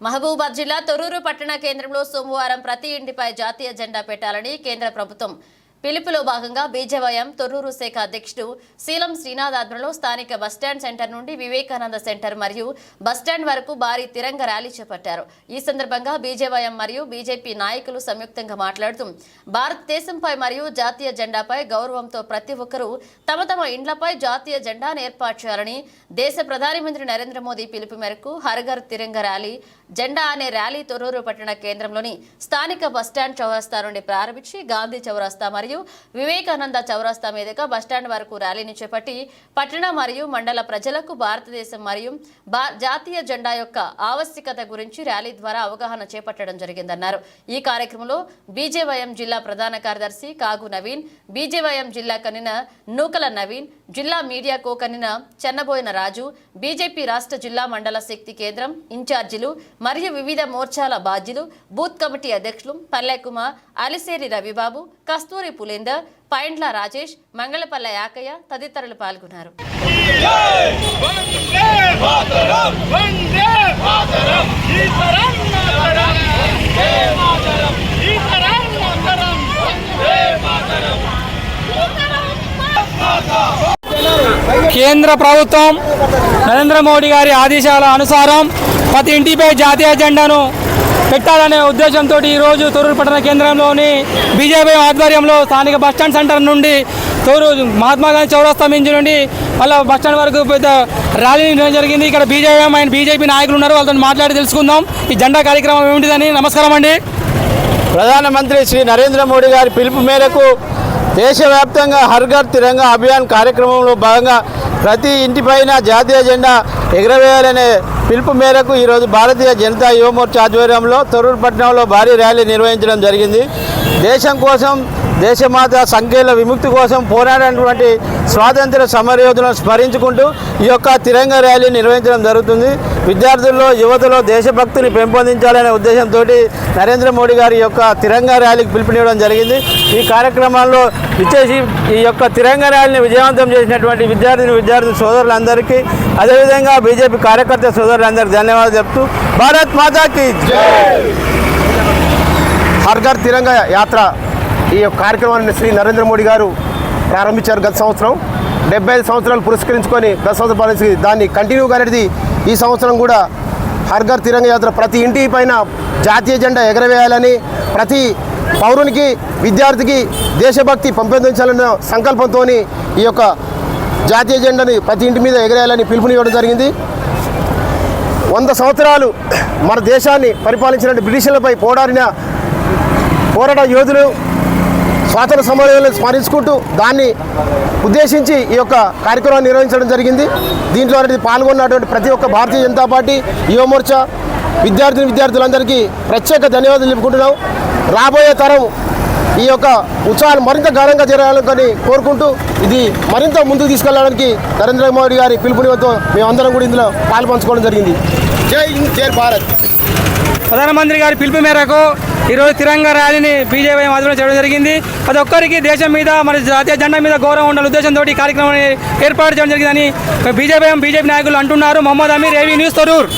మహబూబాద్ జిల్లా తొర్రూరు పట్టణ కేంద్రంలో సోమవారం ప్రతి ఇంటిపై జాతీయ జెండా పెట్టాలని కేంద్ర ప్రభుత్వం పిలుపులో భాగంగా బీజేవైఎం తొర్రూరు శాఖ అధ్యక్షుడు శీలం శ్రీనాథ్ ఆధ్వర్యంలో స్థానిక బస్టాండ్ సెంటర్ నుండి వివేకానంద సెంటర్ మరియు బస్టాండ్ వరకు భారీ తిరంగ ర్యాలీ చేపట్టారు. ఈ సందర్భంగా బీజేవైఎం మరియు బీజేపీ నాయకులు సంయుక్తంగా మాట్లాడుతూ భారతదేశంపై మరియు జాతీయ జెండాపై గౌరవంతో ప్రతి ఒక్కరూ తమ తమ ఇండ్లపై జాతీయ జెండాను ఏర్పాటు చేయాలని దేశ ప్రధాని మంత్రి నరేంద్ర మోదీ పిలుపు మేరకు హర్ఘర్ తిరంగ ర్యాలీ జెండా అనే ర్యాలీ తొర్రూరు పట్టణ కేంద్రంలోని స్థానిక బస్టాండ్ చౌరస్తా నుండి ప్రారంభించి గాంధీ చౌరస్తా మరియు వివేకానంద చౌరస్తా మీదుగా బస్టాండ్ వరకు ర్యాలీని చేపట్టి పట్టణ మరియు మండల ప్రజలకు భారతదేశం మరియు భా- జాతీయ జెండా యొక్క ఆవశ్యకత గురించి ర్యాలీ ద్వారా అవగాహన చేపట్టడం జరిగిందన్నారు. ఈ కార్యక్రమంలో బీజేవైఎం జిల్లా ప్రధాన కార్యదర్శి కాగు నవీన్ బీజేవైఎం జిల్లా కన్వీనర్ నూకల నవీన్ జిల్లా మీడియాకు కో చెన్నబోయిన రాజు బీజేపీ రాష్ట్ర జిల్లా మండల శక్తి కేంద్రం ఇన్ఛార్జీలు మరియు వివిధ మోర్చాల బాధ్యులు బూత్ కమిటీ అధ్యక్షులు పల్లెకుమార్ అలిసేరి రవిబాబు కస్తూరి పులేందర్ పైండ్ల రాజేష్ మంగళపల్లె యాకయ్య తదితరులు పాల్గొన్నారు. మాతరం వందే మాతరం ఈతరం మాతరం వందే మాతరం ఈతరం మాతరం వందే మాతరం కేంద్ర ప్రభుత్వం నరేంద్ర మోడీ గారి ఆదేశాల అనుసారం ప్రతి ఇంటిపై జాతీయ జెండాను పెట్టాలనే ఉద్దేశంతో ఈరోజు తొరూరు పట్టణ కేంద్రంలోని బీజేపీ ఆధ్వర్యంలో స్థానిక బస్టాండ్ సెంటర్ నుండి తోరు మహాత్మా గాంధీ చౌరస్తా మించి నుండి మళ్ళీ బస్టాండ్ వరకు పెద్ద ర్యాలీ జరిగింది. ఇక్కడ బీజేపీ ఆయన బీజేపీ నాయకులు ఉన్నారు. వాళ్ళతో మాట్లాడి తెలుసుకుందాం. ఈ జెండా కార్యక్రమం ఏమిటిదని నమస్కారం అండి. ప్రధానమంత్రి శ్రీ నరేంద్ర మోడీ గారి పిలుపు మేరకు దేశవ్యాప్తంగా హర్ ఘర్ తిరంగా అభియాన్ కార్యక్రమంలో భాగంగా ప్రతి ఇంటిపైన జాతీయ జెండా ఎగరవేయాలనే పిలుపు మేరకు ఈరోజు భారతీయ జనతా యువమోర్చా ఆధ్వర్యంలో తొర్రూరు పట్టణంలో భారీ ర్యాలీ నిర్వహించడం జరిగింది. దేశం కోసం దేశమాత సంఖ్యల విముక్తి కోసం పోరాడినటువంటి స్వాతంత్ర సమరయోధులను స్మరించుకుంటూ ఈ యొక్క తిరంగ ర్యాలీ నిర్వహించడం జరుగుతుంది. విద్యార్థుల్లో యువతలో దేశభక్తిని పెంపొందించాలనే ఉద్దేశంతో నరేంద్ర మోడీ గారి యొక్క తిరంగ ర్యాలీకి పిలుపునివ్వడం జరిగింది. ఈ కార్యక్రమాల్లో విచ్చేసి ఈ యొక్క తిరంగ ర్యాలీని విజయవంతం చేసినటువంటి విద్యార్థిని విద్యార్థి సోదరులందరికీ అదేవిధంగా బీజేపీ కార్యకర్త సోదరులందరికీ ధన్యవాదాలు చెప్తూ భారత్ మాతాకి హర్ఘర్ తిరంగ యాత్ర ఈ యొక్క కార్యక్రమాన్ని శ్రీ నరేంద్ర మోడీ గారు ప్రారంభించారు గత సంవత్సరం. డెబ్బై ఐదు సంవత్సరాలు పురస్కరించుకొని గత సంవత్సరం పాలించి దాన్ని కంటిన్యూగా అనేది ఈ సంవత్సరం కూడా హర్ఘర్ తిరంగ యాత్ర ప్రతి ఇంటి పైన జాతీయ జెండా ఎగరవేయాలని ప్రతి పౌరునికి విద్యార్థికి దేశభక్తి పెంపొందించాలన్న సంకల్పంతో ఈ యొక్క జాతీయ జెండాని ప్రతి ఇంటి మీద ఎగరేయాలని పిలుపునివ్వడం జరిగింది. వంద సంవత్సరాలు మన దేశాన్ని పరిపాలించిన బ్రిటిషర్లపై పోరాడిన పోరాట యోధులు స్వాతంత్ర సమరయోధులను స్మరించుకుంటూ దాన్ని ఉద్దేశించి ఈ యొక్క కార్యక్రమాన్ని నిర్వహించడం జరిగింది. దీంట్లో అనేది పాల్గొన్నటువంటి ప్రతి ఒక్క భారతీయ జనతా పార్టీ యువమోర్చా విద్యార్థిని విద్యార్థులందరికీ ప్రత్యేక ధన్యవాదాలు చెప్పుకుంటున్నాం రాబోయే తరం ఈ యొక్క ఉత్సవాలు మరింత ఘనంగా జరగాలని కోరుకుంటూ ఇది మరింత ముందుకు తీసుకెళ్ళడానికి నరేంద్ర మోడీ గారి పిలుపునితో మేమందరం కూడా ఇందులో పాల్పంచుకోవడం జరిగింది. జై హింద్ జై భారత్. ప్రధానమంత్రి గారి పిలుపు మేరకు ఈరోజు తిరంగ ర్యాలీని బీజేపీ మాధ్యమంలో చేయడం జరిగింది. ప్రతి ఒక్కరికి దేశం మీద మరి జాతీయ జెండా మీద గౌరవం ఉండాలి ఉద్దేశంతో ఈ కార్యక్రమాన్ని ఏర్పాటు చేయడం జరిగిందని బీజేపీ బీజేపీ నాయకులు అంటున్నారు. Mohammed Aamir AV news Tharoor.